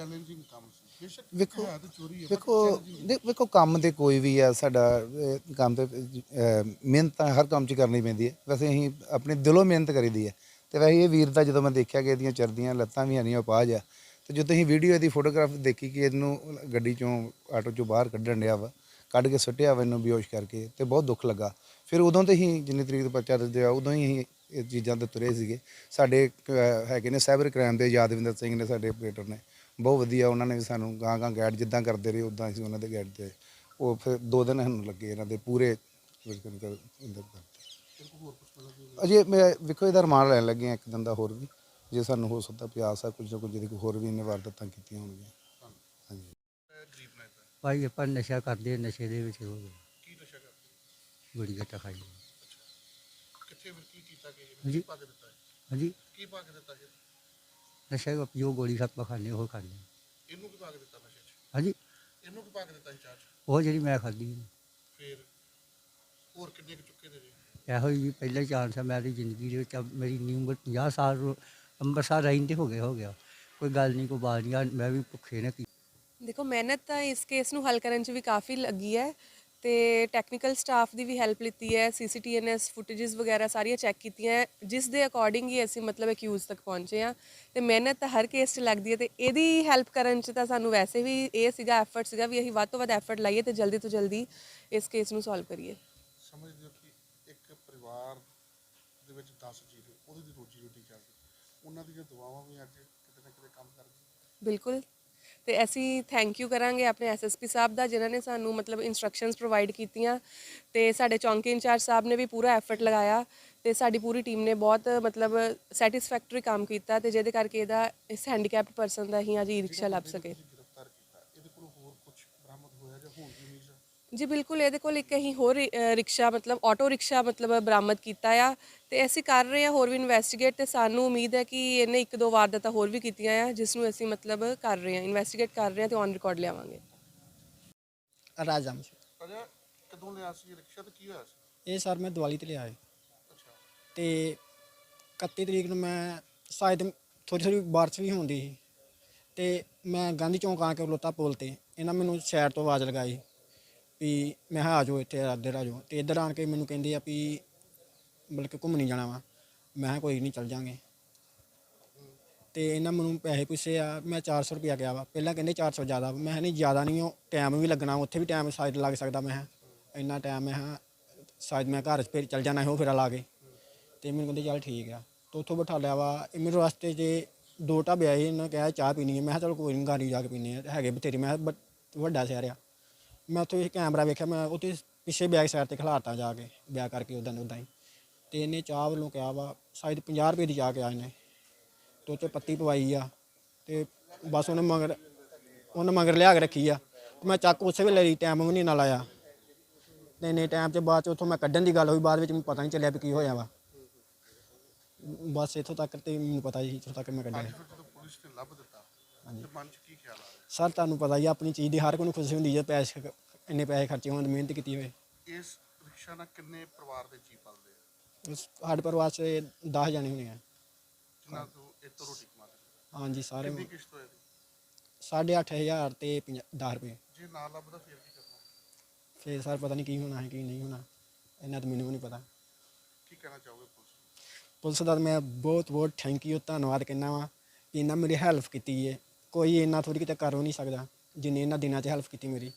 Challenging ਕੰਮ ਸੀ। ਬੇਸ਼ੱਕ ਵੇਖੋ- ਹੈ ਤਾਂ ਚੋਰੀ ਹੈ but ਵੇਖੋ challenging ਦੇ- ਵੇਖੋ ਕੰਮ ਤੇ ਕੋਈ ਵੀ ਆ ਸਾਡਾ ਅਹ, ਕੰਮ ਤੇ ਅਹ, ਮਿਹਨਤ ਤਾਂ ਹਰ ਕੰਮ 'ਚ ਕਰਨੀ ਪੈਂਦੀ ਹੈ। ਵੈਸੇ ਅਸੀਂ ਆਪਣੇ ਦਿਲੋਂ ਮਿਹਨਤ ਕਰੀਦੀ ਹੈ। ਤੇ ਵੈਸੇ ਇਹ ਵੀਰ ਦਾ ਜਦੋਂ ਮੈਂ ਦੇਖਿਆ ਕਿ ਇਹਦੀਆਂ ਚਰਦੀਆਂ ਲੱਤਾਂ ਵੀ ਹਨੀਆਂ ਪਾਜ ਆ ਤੇ ਜਦੋਂ ਅਸੀਂ ਵੀਡੀਓ ਇਹਦੀ ਫੋਟੋਗ੍ਰਾਫ ਦੇਖੀ ਕਿ ਇਹਨੂੰ ਗੱਡੀ ਚੋਂ ਆਟੋ ਚੋਂ ਬਾਹਰ ਕੱਢਣ ਡਿਆ ਵਾ ਕੱਢ ਕੇ ਸੁੱਟਿਆ ਵਾ ਇਹਨੂੰ ਬੇਹੋਸ਼ ਕਰਕੇ ਤੇ ਬਹੁਤ ਦੁੱਖ ਲੱਗਾ। ਫਿਰ ਉਦੋਂ ਤੇ ਹੀ ਜਿੰਨੀ ਤਰੀਕ ਤੋਂ ਪਰਚਾ ਦਿੱਤੇ ਆ ਉਦੋਂ ਹੀ ਅਸੀਂ ਇਹ ਚੀਜ਼ਾਂ ਤੇ ਤੁਰੇ ਸੀਗੇ। ਸਾਡੇ ਇੱਕ, ਅਹ, ਹੈਗੇ ਨੇ ਸਾਈਬਰ ਕ੍ਰਾਈਮ ਦੇ ਯਾਦਵਿੰਦਰ ਸਿੰਘ ਨੇ ਸਾਡੇ ਆਪਰੇਟਰ ਨੇ। ਬਹੁਤ ਵਧੀਆ ਉਹਨਾਂ ਨੇ ਵੀ ਸਾਨੂੰ ਗਾਂ ਗਾਂ ਗਾਈਡ ਜਿੱਦਾਂ ਕਰਦੇ ਰਹੇ ਉਦਾਂ ਅਸੀਂ ਉਹਨਾਂ ਦੇ ਗਾਈਡ ਤੇ ਉਹ ਫਿਰ ਦੋ ਦਿਨ ਸਾਨੂੰ ਲੱਗੇ ਇਹਨਾਂ ਦੇ ਪੂਰੇ ਕਰ ਅਜੇ ਮੈਂ ਵੇਖੋ ਇਹਦਾ ਰਮਾਨ ਲੈਣ ਲੱਗੇ ਹਾਂ ਇੱਕ ਦਿਨ ਦਾ ਹੋਰ ਵੀ ਜੇ ਸਾਨੂੰ ਹੋ ਸਕਦਾ ਪਿਆਸ ਆ ਕੁਝ ਨਾ ਕੁਝ ਇਹਦੀ ਕੋਈ ਹੋਰ ਵੀ ਇਹਨੇ ਵਾਰਦਾਤਾਂ ਕੀਤੀਆਂ ਹੋਣਗੀਆਂ। ਹਾਂਜੀ। ਭਾਈ ਆਪਾਂ ਨਸ਼ਾ ਕਰਦੇ ਨਸ਼ੇ ਦੇ ਵਿੱਚ ਹੋ ਗਏ। ਕੀ ਨਸ਼ਾ ਕਰਦੇ ਬੜੀ ਘਟਾ ਖਾਈ ਕਿੱਥੇ ਕੀ ਕੀਤਾ ਕਿ? ਹਾਂਜੀ। ਕੀ ਪਾ ਕੇ ਦਿੱਤਾ ਜੀ ਨਸ਼ਾ ਜੋ ਗੋਲੀ ਸੱਪ ਖਾਣੇ ਉਹ ਖਾਣੇ ਇਹਨੂੰ ਕੀ ਪਾ ਕੇ ਦਿੱਤਾ ਨਸ਼ੇ 'ਚ? ਹਾਂਜੀ? ਇਹਨੂੰ ਕੀ ਪਾ ਕੇ ਦਿੱਤਾ ਸੀ ਚਾਹ 'ਚ? ਉਹ ਜਿਹੜੀ ਮੈਂ ਖਾਧੀ ਫਿਰ ਹੋਰ ਕਿੰਨੇ ਕੁ ਚੁੱਕੇ ਦੇ ਜੀ? ਇਹੋ ਹੀ ਪਹਿਲਾ ਚਾਂਸ ਹੈ ਮੇਰੀ ਜ਼ਿੰਦਗੀ ਦੇ ਵਿੱਚ ਅਬ ਮੇਰੀ ਨੀ ਉਮਰ 50 ਸਾਲ ਰੋ- ਅੰਮ੍ਰਿਤਸਰ ਰਹਿੰਦੇ ਹੋ ਗਏ ਹੋ ਗਿਆ। ਕੋਈ ਗੱਲ ਨਹੀਂ ਕੋਈ ਬਾਤ ਨਹੀਂ ਮੈਂ ਵੀ ਭੁੱਖੇ ਨੇ। ਕੀ ਦੇਖੋ ਮਿਹਨਤ ਤਾਂ ਇਸ ਕੇਸ ਨੂੰ ਹੱਲ ਕਰਨ 'ਚ ਵੀ ਕਾਫੀ ਲੱਗੀ ਹੈ। ਤੇ ਟੈਕਨੀਕਲ ਸਟਾਫ ਦੀ ਵੀ ਹੈਲਪ ਲਿੱਤੀ ਹੈ ਸੀਸੀਟੀਐਨਐਸ ਫੁਟੇजेस ਵਗੈਰਾ ਸਾਰੀਆਂ ਚੈੱਕ ਕੀਤੀਆਂ ਜਿਸ ਦੇ ਅਕੋਰਡਿੰਗ ਹੀ ਅਸੀਂ ਮਤਲਬ ਅਕਿਊਜ਼ ਤੱਕ ਪਹੁੰਚੇ ਆ ਤੇ ਮਿਹਨਤ ਤਾਂ ਹਰ ਕੇਸ 'ਚ ਲੱਗਦੀ ਹੈ ਤੇ ਇਹਦੀ ਹੈਲਪ ਕਰਨ 'ਚ ਤਾਂ ਸਾਨੂੰ ਵੈਸੇ ਵੀ ਇਹ ਸੀਗਾ ਐਫਰਟ ਸੀਗਾ ਵੀ ਅਸੀਂ ਵੱਧ ਤੋਂ ਵੱਧ ਐਫਰਟ ਲਾਈਏ ਤੇ ਜਲਦੀ ਤੋਂ ਜਲਦੀ ਇਸ ਕੇਸ ਨੂੰ ਸੋਲਵ ਕਰੀਏ। ਸਮਝਦੇ ਹੋ ਕਿ ਇੱਕ ਪਰਿਵਾਰ ਦੇ ਵਿੱਚ 10 ਜੀਅ ਨੇ ਉਹਦੀ ਰੋਜੀ ਰੋਟੀ ਚੱਲਦੀ ਉਹਨਾਂ ਦੀਆਂ ਦੁਆਵਾਂ ਵੀ ਅੱਜ ਕਿਤੇ ਨਾ ਕਿਤੇ ਕੰਮ ਕਰਦੀਆਂ ਬਿਲਕੁਲ। ਤੇ ਅਸੀਂ ਥੈਂਕ ਯੂ ਕਰਾਂਗੇ ਆਪਣੇ ਐਸਐਸਪੀ ਸਾਹਿਬ ਦਾ, ਜਿਨ੍ਹਾਂ ਨੇ ਸਾਨੂੰ ਮਤਲਬ ਇਨਸਟਰਕਸ਼ਨਸ ਪ੍ਰੋਵਾਈਡ ਕੀਤੀਆਂ। ਤੇ ਸਾਡੇ ਚੌਂਕੀ ਇੰਚਾਰਜ ਸਾਹਿਬ ਨੇ ਵੀ ਪੂਰਾ ਐਫਰਟ ਲਗਾਇਆ ਤੇ ਸਾਡੀ ਪੂਰੀ ਟੀਮ ਨੇ ਬਹੁਤ ਮਤਲਬ ਸੈਟੀਸਫੈਕਟਰੀ ਕੰਮ ਕੀਤਾ ਤੇ ਜਿਹਦੇ ਕਰਕੇ ਇਹਦਾ, ਇਸ ਹੈਂਡੀਕੈਪਡ ਪਰਸਨ ਦਾ ਹੀ ਅੱਜ ਈ ਰਿਕਸ਼ਾ ਲੱਭ ਸਕੇ। ਗ੍ਰਿਫਤਾਰ ਕੀਤਾ। ਇਹਦੇ ਕੋਲ ਹੋਰ ਕੁਝ ਬਰਾਮਦ ਹੋਇਆ ਜਾਂ ਹੋਣ ਦੀ ਉਮੀਦ ਜੀ ਬਿਲਕੁਲ ਇਹਦੇ ਕੋਲ ਇੱਕ ਅਸੀਂ ਹੋਰ ਅ, ਰਿਕਸ਼ਾ ਮਤਲਬ ਆਟੋ ਰਿਕਸ਼ਾ ਮਤਲਬ ਬਰਾਮਦ ਕੀਤਾ ਆ ਤੇ ਅਸੀਂ ਕਰ ਰਹੇ ਹਾਂ ਹੋਰ ਵੀ ਇਨਵੈਸਟੀਗੇਟ ਤੇ ਸਾਨੂੰ ਉਮੀਦ ਹੈ ਕਿ ਇਹਨੇ ਇੱਕ ਦੋ ਵਾਰਦਾਤਾਂ ਹੋਰ ਵੀ ਕੀਤੀਆਂ ਆ ਜਿਸ ਨੂੰ ਅਸੀਂ ਮਤਲਬ ਕਰ ਰਹੇ ਹਾਂ ਇਨਵੈਸਟੀਗੇਟ ਕਰ ਰਹੇ ਹਾਂ ਤੇ ਔਨ ਰਿਕਾਰਡ ਲਿਆਵਾਂਗੇ। ਰਾਜਮ ਅਜਾ ਕਦੋਂ ਲਿਆ ਸੀ ਰਿਕਸ਼ਾ ਤੇ ਕੀ ਹੋਇਆ ਸੀ? ਇਹ ਸਰ ਮੈਂ ਦੀਵਾਲੀ ਤੇ ਲਿਆ ਹੈ। ਤੇ 31 ਤਰੀਕ ਨੂੰ ਮੈਂ ਸ਼ਾਇਦ ਥੋੜੀ ਥੋੜੀ ਬਾਰਿਸ਼ ਵੀ ਹੁੰਦੀ ਸੀ। ਤੇ ਮੈਂ ਗਾਂਧੀ ਚੌਂਕ ਆ ਕੇ ਖਲੋਤਾ ਪੁਲ ਤੇ ਇਹਨਾਂ ਮੈਨੂੰ ਸਾਈਡ ਤੋਂ ਆਵਾਜ਼ ਲਗਾਈ। ਵੀ ਮੈਂ ਕਿਹਾ ਆ ਜਾਓ ਇੱਥੇ, ਇੱਧਰ ਆ ਜਾਓ। ਤੇ ਇੱਧਰ ਆਣ ਕੇ ਮੈਨੂੰ ਕਹਿੰਦੇ ਆ ਵੀ ਬਲਕਿ ਘੁੰਮਣੀ ਜਾਣਾ ਵਾ। ਮੈਂ ਕਿਹਾ ਕੋਈ ਨਹੀਂ ਚੱਲ ਜਾਂਗੇ। ਤੇ ਇਹਨਾਂ ਮੈਨੂੰ ਪੈਸੇ ਪੁੱਛੇ ਆ, ਮੈਂ 400 ਰੁਪਇਆ ਗਿਆ ਵਾ। ਪਹਿਲਾਂ ਕਹਿੰਦੇ 400 ਜ਼ਿਆਦਾ ਵਾ। ਮੈਂ ਕਿਹਾ ਨਹੀਂ, ਜ਼ਿਆਦਾ ਨਹੀਂ ਉਹ ਟਾਈਮ ਵੀ ਲੱਗਣਾ, ਉੱਥੇ ਵੀ ਟਾਈਮ ਸ਼ਾਇਦ ਲੱਗ ਸਕਦਾ ਮੈਂ ਕਿਹਾ। ਇੰਨਾ ਟਾਈਮ ਮੈਂ ਕਿਹਾ, ਸ਼ਾਇਦ ਮੈਂ ਘਰ ਫਿਰ ਚੱਲ ਜਾਣਾ ਸੀ ਉਹ ਫੇਰਾ ਲਾ ਕੇ। ਤੇ ਮੈਨੂੰ ਕਹਿੰਦੇ ਚੱਲ ਠੀਕ ਆ। ਤੇ ਉੱਥੋਂ ਬਿਠਾ ਲਿਆ ਵਾ। ਇਹ ਮੈਨੂੰ ਰਸਤੇ 'ਚ ਦੋ ਢਾਬੇ ਆਏ, ਇਹਨਾਂ ਕਿਹਾ ਚਾਹ ਪੀਣੀ ਹੈ ਮੈਂ ਕਿਹਾ ਚਲ ਕੋਈ ਨਹੀਂ ਗਾੜੀ ਜਾ ਕੇ ਪੀਨੇ ਆ। ਹੈਗੇ ਬਥੇਰੇ। ਮੈਂ ਕਿਹਾ ਬ- ਵੱਡਾ ਸ਼ਹਿਰ ਆ। ਮੈਂ ਉੱਥੇ ਕੈਮਰਾ ਵੇਖਿਆ, ਮੈਂ ਉੱਥੇ ਪਿੱਛੇ ਬੈਕ ਸਾਈਡ ਤੇ ਖਿਲਾਰਤਾ ਜਾ ਕੇ ਵਿਆਹ ਕਰਕੇ ਉਦਾਂ ਉਦਾਂ ਹੀ ਤੇ ਇਹਨੇ ਚਾਹ ਵੱਲੋਂ ਕਿਹਾ ਵਾ, ਸ਼ਾਇਦ 50 ਰੁਪਏ ਦੀ ਚਾਹ ਕਿਹਾ ਇਹਨੇ। ਤੇ ਉਹ 'ਚ ਪੱਤੀ ਪਵਾਈ ਆ, ਤੇ ਬਸ ਉਹਨੇ ਮਗਰ ਉਹਨੇ ਮਗਰ ਲਿਆ ਕੇ ਰੱਖੀ ਆ। ਤੇ ਮੈਂ ਚੱਕ ਉਸੇ ਵੇਲੇ ਲਈ ਟਾਈਮ ਵੀ ਨਹੀਂ ਨਾਲ ਆਇਆ। ਤੇ ਇੰਨੇ ਟਾਈਮ 'ਚ ਬਾਅਦ 'ਚ ਉੱਥੋਂ ਮੈਂ ਕੱਢਣ ਦੀ ਗੱਲ ਹੋਈ, ਬਾਅਦ ਵਿੱਚ ਮੈਨੂੰ ਪਤਾ ਨਹੀਂ ਚੱਲਿਆ ਵੀ ਕੀ ਹੋਇਆ ਵਾ। ਬਸ ਇੱਥੋਂ ਤੱਕ ਤੇ ਮੈਨੂੰ ਪਤਾ ਜੀ ਇੱਥੋਂ ਤੱਕ ਮੈਂ ਕੱਢਿਆ। ਪੁਲਿਸ ਨੇ ਲੱਭ ਦਿੱਤਾ ਤੇ ਮਨ 'ਚ ਕੀ ਖਿਆਲ ਆ ਰਿਹਾ? ਸਰ ਤੁਹਾਨੂੰ ਪਤਾ ਹੀ ਆ, ਆਪਣੀ ਚੀਜ਼ ਦੀ ਹਰ ਕੋਈ ਨੂੰ ਖੁਸ਼ੀ ਹੁੰਦੀ ਹੈ ਪੈਸੇ ਇੰਨੇ ਪੈਸੇ ਖਰਚੇ ਹੋਣ ਮਿਹਨਤ ਕੀਤੀ ਹੋਏ ਇਸ ਰਿਕਸ਼ਾ ਨਾਲ ਕਿੰਨੇ ਪਰਿਵਾਰ ਦੇ ਜੀ ਪਲਦੇ ਆ? ਉਸ- ਸਾਡੇ ਪਰਿਵਾਰ 'ਚ 10 ਜਾਣੇ ਹੋਣੇ ਆ। ਜਿਨ੍ਹਾਂ ਤੋਂ ਇਹ ਤੋਂ ਰੋਟੀ ਕਮਾਉਂਦੇ ਨੇ? ਹਾਂਜੀ ਸਾਰੇ ਕਿੰਨੀ ਕਿਸ਼ਤ ਹੋਏ ਦੀ? ਸਾਢੇ ਅੱਠ ਹਜ਼ਾਰ ਤੇ 10 ਰੁਪਏ। ਜੇ ਨਾ ਲੱਭਦਾ ਫਿਰ ਕੀ ਕਰਨਾ? ਫੇਰ ਸਰ ਪਤਾ ਨਹੀਂ ਕੀ ਹੋਣਾ ਹੈ ਕੀ ਨਹੀਂ ਹੋਣਾ। ਇਹਨਾਂ ਤਾਂ ਮੈਨੂੰ ਵੀ ਨਹੀਂ ਪਤਾ। ਕੀ ਕਹਿਣਾ ਚਾਹੋਗੇ ਪੁਲਿਸ ਨੂੰ? ਪੁਲਿਸ ਦਾ ਮੈਂ ਬਹੁਤ ਬਹੁਤ ਥੈਂਕ ਯੂ ਧੰਨਵਾਦ ਕਹਿੰਦਾ ਵਾਂ ਕਿ ਇਹਨਾਂ ਮੇਰੀ ਹੈਲਪ ਕੀਤੀ ਹੈ ਕੋਈ ਇੰਨਾ ਥੋੜੀ ਕਿਤੇ ਕਰ ਵੀ ਨਹੀਂ ਸਕਦਾ, ਜਿੰਨੀ ਇਹਨਾਂ ਦਿਨਾਂ 'ਚ ਹੈਲਪ ਕੀਤੀ ਮੇਰੀ।